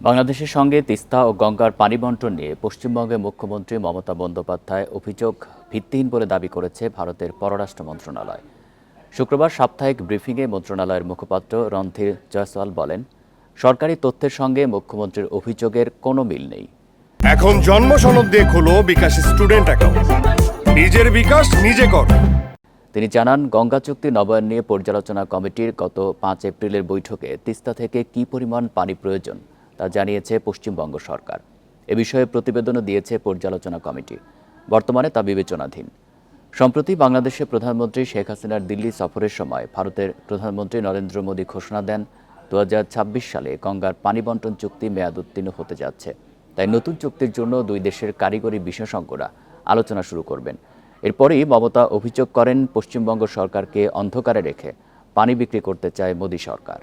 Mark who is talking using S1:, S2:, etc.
S1: বাংলাদেশের সঙ্গে তিস্তা ও গঙ্গার পানি বন্টন নিয়ে পশ্চিমবঙ্গের মুখ্যমন্ত্রী মমতা বন্দ্যোপাধ্যায় অভিযোগ ভিত্তিহীন বলে দাবি করেছে ভারতের পররাষ্ট্র মন্ত্রণালয়। শুক্রবার সাপ্তাহিক ব্রিফিংয়ে মন্ত্রণালয়ের মুখপাত্র রণধীর জয়সওয়াল বলেন সরকারি তথ্যের সঙ্গে মুখ্যমন্ত্রীর অভিযোগের কোনো মিল নেই।
S2: এখন জন্ম সনদ দিয়ে খোলো বিকাশ স্টুডেন্ট অ্যাকাউন্ট। নিজের বিকাশ নিজে কর।
S1: তিনি জানান গঙ্গা চুক্তি নবায়ন নিয়ে পর্যালোচনা কমিটির গত পাঁচ এপ্রিলের বৈঠকে তিস্তা থেকে কি পরিমাণ পানি প্রয়োজন তা জানিয়েছে পশ্চিমবঙ্গ সরকার। এ বিষয়ে প্রতিবেদনও দিয়েছে পর্যালোচনা কমিটি। বর্তমানে তা বিবেচনাধীন। সম্প্রতি বাংলাদেশের প্রধানমন্ত্রী শেখ হাসিনার দিল্লি সফরের সময় ভারতের প্রধানমন্ত্রী নরেন্দ্র মোদী ঘোষণা দেন দু হাজার ছাব্বিশ সালে গঙ্গার পানি বন্টন চুক্তি মেয়াদ উত্তীর্ণ হতে যাচ্ছে। তাই নতুন চুক্তির জন্য দুই দেশের কারিগরি বিশেষজ্ঞরা আলোচনা শুরু করবেন। এরপরই মমতা অভিযোগ করেন, পশ্চিমবঙ্গ সরকারকে অন্ধকারে রেখে পানি বিক্রি করতে চায় মোদী সরকার।